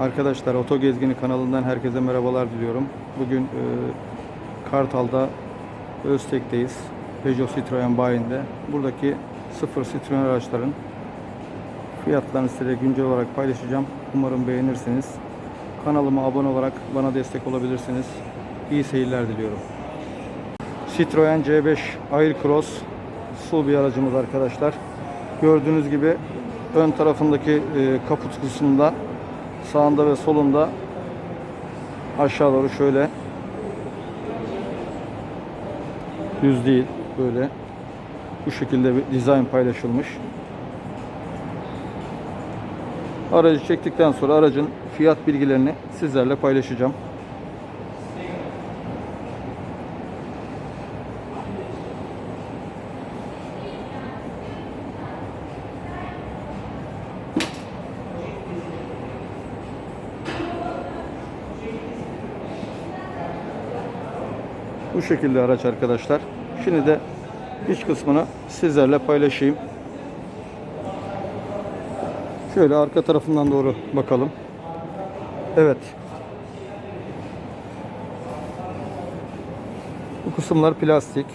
Arkadaşlar Oto Gezgini kanalından herkese merhabalar diliyorum. Bugün e, Kartal'da Öztek'teyiz. Peugeot Citroen bayinde. Buradaki sıfır Citroen araçların fiyatlarını size güncel olarak paylaşacağım. Umarım beğenirsiniz. Kanalıma abone olarak bana destek olabilirsiniz. İyi seyirler diliyorum. Citroen C5 Aircross su bir aracımız arkadaşlar. Gördüğünüz gibi ön tarafındaki e, kaput kısmında sağında ve solunda aşağı doğru şöyle düz değil böyle bu şekilde bir dizayn paylaşılmış. Aracı çektikten sonra aracın fiyat bilgilerini sizlerle paylaşacağım. Bu şekilde araç arkadaşlar. Şimdi de iç kısmını sizlerle paylaşayım. Şöyle arka tarafından doğru bakalım. Evet. Bu kısımlar plastik.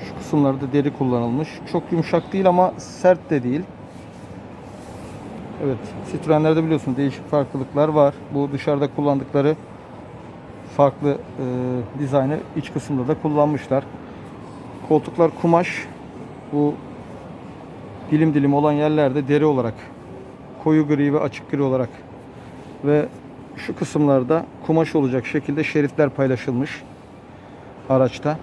Şu kısımlarda deri kullanılmış. Çok yumuşak değil ama sert de değil. Evet. Citroen'lerde biliyorsunuz değişik farklılıklar var. Bu dışarıda kullandıkları farklı e, dizaynı iç kısımda da kullanmışlar. Koltuklar kumaş. Bu dilim dilim olan yerlerde deri olarak koyu gri ve açık gri olarak ve şu kısımlarda kumaş olacak şekilde şeritler paylaşılmış araçta.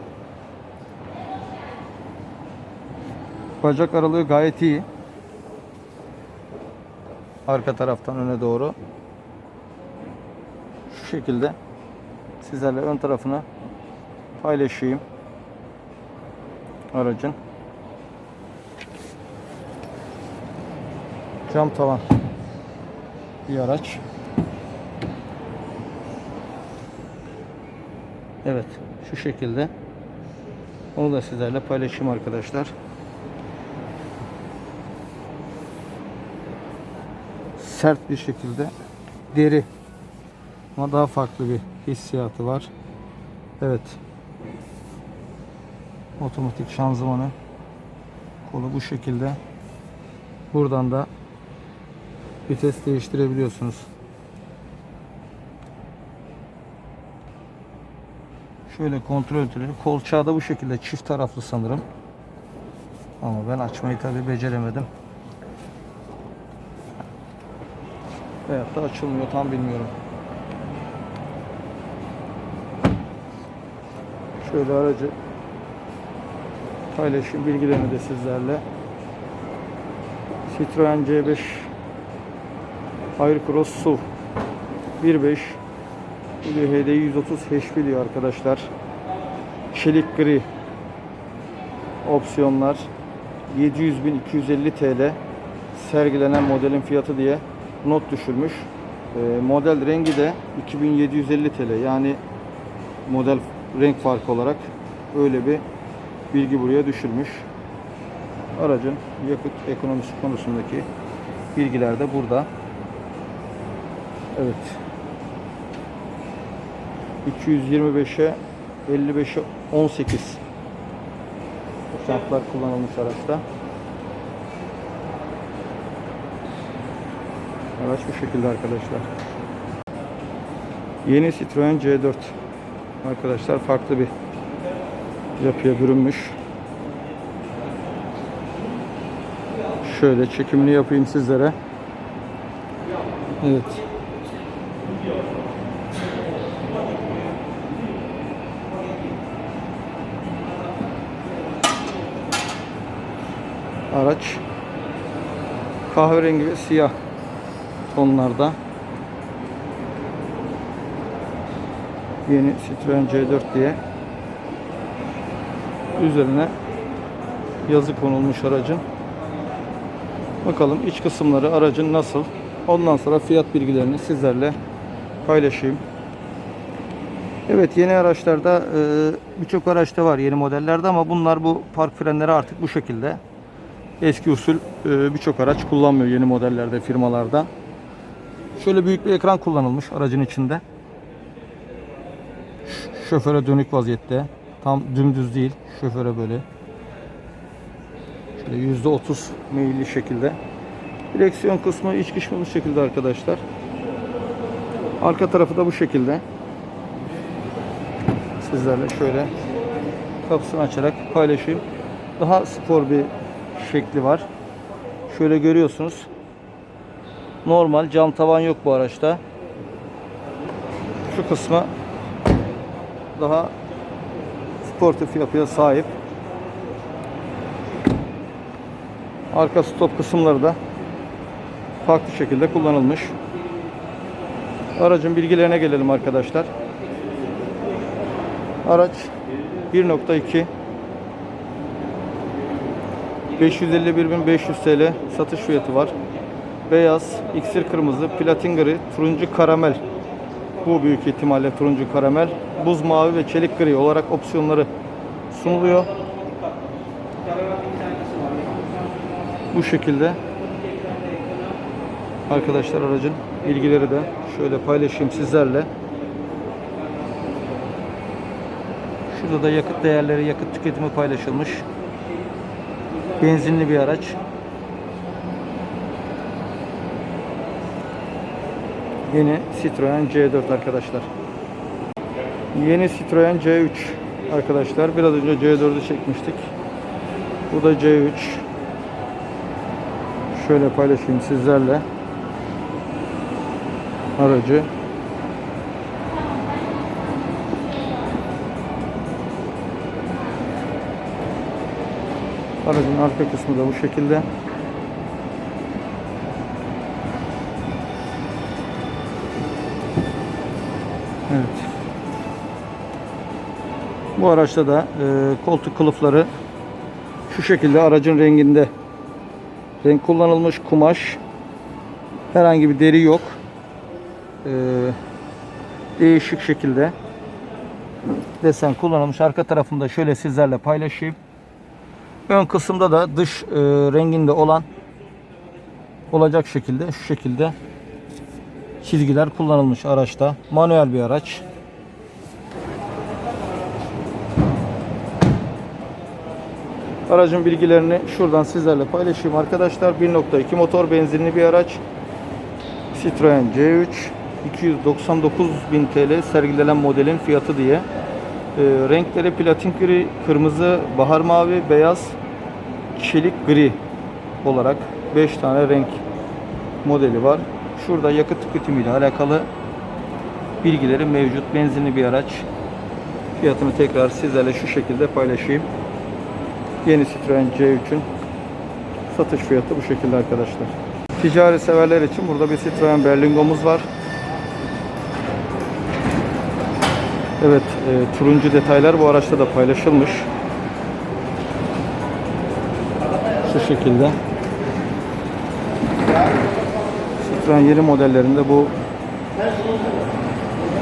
Bacak aralığı gayet iyi. Arka taraftan öne doğru. Şu şekilde sizlerle ön tarafını paylaşayım aracın. Cam tavan bir araç. Evet şu şekilde. Onu da sizlerle paylaşayım arkadaşlar. Sert bir şekilde deri ama daha farklı bir hissiyatı var. Evet. Otomatik şanzımanı kolu bu şekilde. Buradan da vites değiştirebiliyorsunuz. Şöyle kontrol edilir. Kolçağı da bu şekilde çift taraflı sanırım. Ama ben açmayı tabi beceremedim. Veyahut da açılmıyor tam bilmiyorum. Şöyle aracı paylaşayım bilgilerini de sizlerle. Citroen C5 Aircross SUV 1.5 HD 130 HP diyor arkadaşlar. Çelik gri opsiyonlar 700.250 TL sergilenen modelin fiyatı diye not düşürmüş. Ee, model rengi de 2750 TL yani model renk farkı olarak öyle bir bilgi buraya düşürmüş. Aracın yakıt ekonomisi konusundaki bilgiler de burada. Evet. 225'e 55'e 18 jantlar kullanılmış araçta. Araç bu şekilde arkadaşlar. Yeni Citroen C4 arkadaşlar farklı bir yapıya bürünmüş. Şöyle çekimini yapayım sizlere. Evet. Araç kahverengi ve siyah tonlarda. Yeni Citroen C4 diye üzerine yazı konulmuş aracın. Bakalım iç kısımları aracın nasıl? Ondan sonra fiyat bilgilerini sizlerle paylaşayım. Evet yeni araçlarda e, birçok araçta var yeni modellerde ama bunlar bu park frenleri artık bu şekilde. Eski usul e, birçok araç kullanmıyor yeni modellerde firmalarda. Şöyle büyük bir ekran kullanılmış aracın içinde. Şoföre dönük vaziyette. Tam dümdüz değil. Şoföre böyle. Şöyle %30 meyilli şekilde. Direksiyon kısmı iç kısmı bu şekilde arkadaşlar. Arka tarafı da bu şekilde. Sizlerle şöyle kapısını açarak paylaşayım. Daha spor bir şekli var. Şöyle görüyorsunuz. Normal cam tavan yok bu araçta. Şu kısmı daha sportif yapıya sahip. Arka stop kısımları da farklı şekilde kullanılmış. Aracın bilgilerine gelelim arkadaşlar. Araç 1.2 551.500 TL satış fiyatı var. Beyaz, iksir kırmızı, platin gri, turuncu karamel. Bu büyük ihtimalle turuncu karamel. Buz mavi ve çelik gri olarak opsiyonları sunuluyor. Bu şekilde. Arkadaşlar aracın bilgileri de şöyle paylaşayım sizlerle. Şurada da yakıt değerleri, yakıt tüketimi paylaşılmış. Benzinli bir araç. Yeni Citroen C4 arkadaşlar. Yeni Citroen C3 arkadaşlar. Biraz önce C4'ü çekmiştik. Bu da C3. Şöyle paylaşayım sizlerle. Aracı. Aracın arka kısmı da bu şekilde. Bu araçta da e, koltuk kılıfları şu şekilde aracın renginde. Renk kullanılmış kumaş. Herhangi bir deri yok. E, değişik şekilde desen kullanılmış. Arka tarafında şöyle sizlerle paylaşayım. Ön kısımda da dış e, renginde olan olacak şekilde şu şekilde çizgiler kullanılmış araçta. Manuel bir araç Aracın bilgilerini şuradan sizlerle paylaşayım arkadaşlar. 1.2 motor benzinli bir araç. Citroen C3 299.000 TL sergilenen modelin fiyatı diye. Ee, renkleri platin gri, kırmızı, bahar mavi, beyaz, çelik gri olarak 5 tane renk modeli var. Şurada yakıt tüketimiyle alakalı bilgileri mevcut. Benzinli bir araç. Fiyatını tekrar sizlerle şu şekilde paylaşayım. Yeni Citroen C3'ün satış fiyatı bu şekilde arkadaşlar. Ticari severler için burada bir Citroen Berlingo'muz var. Evet, e, turuncu detaylar bu araçta da paylaşılmış. Şu şekilde. Citroen yeni modellerinde bu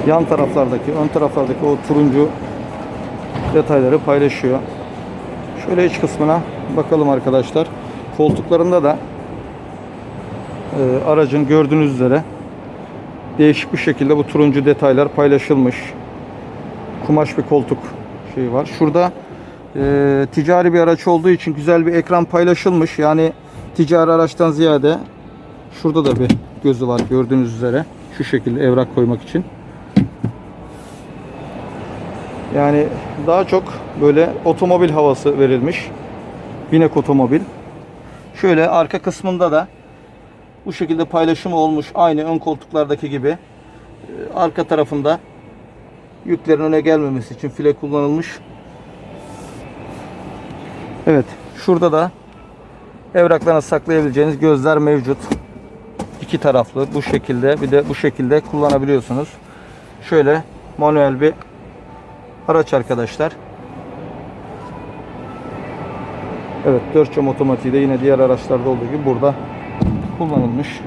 yan taraflardaki, ön taraflardaki o turuncu detayları paylaşıyor. Şöyle iç kısmına bakalım arkadaşlar. Koltuklarında da e, aracın gördüğünüz üzere değişik bir şekilde bu turuncu detaylar paylaşılmış. Kumaş bir koltuk şeyi var. Şurada e, ticari bir araç olduğu için güzel bir ekran paylaşılmış. Yani ticari araçtan ziyade şurada da bir gözü var gördüğünüz üzere. Şu şekilde evrak koymak için. Yani daha çok böyle otomobil havası verilmiş. Binek otomobil. Şöyle arka kısmında da bu şekilde paylaşımı olmuş. Aynı ön koltuklardaki gibi. Ee, Arka tarafında yüklerin öne gelmemesi için file kullanılmış. Evet. Şurada da evraklarını saklayabileceğiniz gözler mevcut. İki taraflı bu şekilde bir de bu şekilde kullanabiliyorsunuz. Şöyle manuel bir araç arkadaşlar. Evet 4 cam otomatiği de yine diğer araçlarda olduğu gibi burada kullanılmış.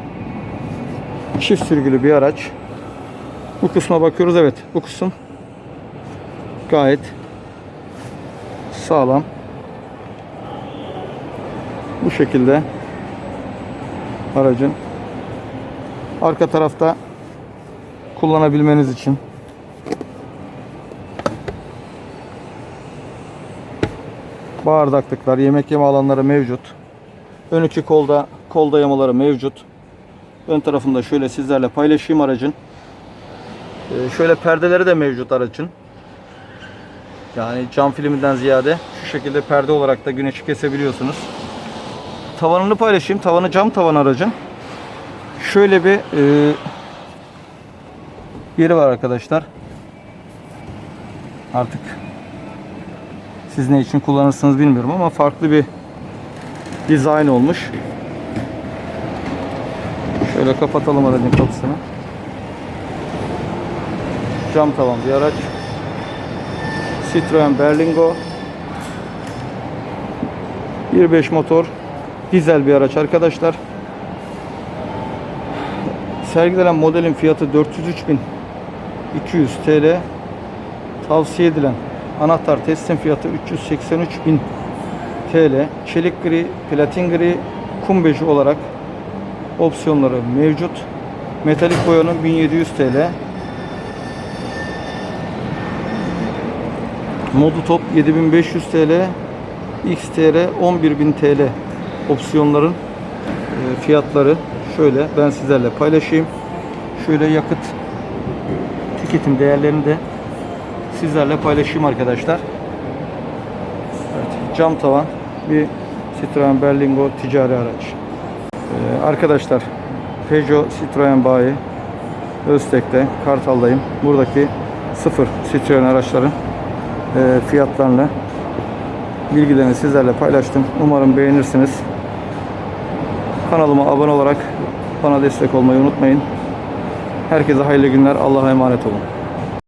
Çift sürgülü bir araç. Bu kısma bakıyoruz. Evet bu kısım gayet sağlam. Bu şekilde aracın Arka tarafta kullanabilmeniz için. Bardaklıklar, yemek yeme alanları mevcut. Ön iki kolda kol dayamaları mevcut. Ön tarafında şöyle sizlerle paylaşayım aracın. Ee, şöyle perdeleri de mevcut aracın. Yani cam filminden ziyade şu şekilde perde olarak da güneşi kesebiliyorsunuz. Tavanını paylaşayım. Tavanı cam tavan aracın. Şöyle bir e, yeri var arkadaşlar. Artık siz ne için kullanırsınız bilmiyorum ama farklı bir dizayn olmuş. Şöyle kapatalım aracın kapısını. Cam tavan bir araç. Citroen Berlingo 1.5 motor dizel bir araç arkadaşlar. Sergilenen modelin fiyatı 403.200 TL. Tavsiye edilen anahtar teslim fiyatı 383.000 TL. Çelik gri, platin gri, kum beji olarak opsiyonları mevcut. Metalik boyanın 1700 TL. Modu top 7500 TL. XTR 11000 TL opsiyonların e, fiyatları şöyle ben sizlerle paylaşayım. Şöyle yakıt tüketim değerlerini de sizlerle paylaşayım arkadaşlar. Evet, cam tavan bir Citroen Berlingo ticari araç. Ee, arkadaşlar Peugeot Citroen bayi Öztek'te Kartal'dayım. Buradaki sıfır Citroen araçların e, fiyatlarını bilgilerini sizlerle paylaştım. Umarım beğenirsiniz. Kanalıma abone olarak bana destek olmayı unutmayın. Herkese hayırlı günler. Allah'a emanet olun.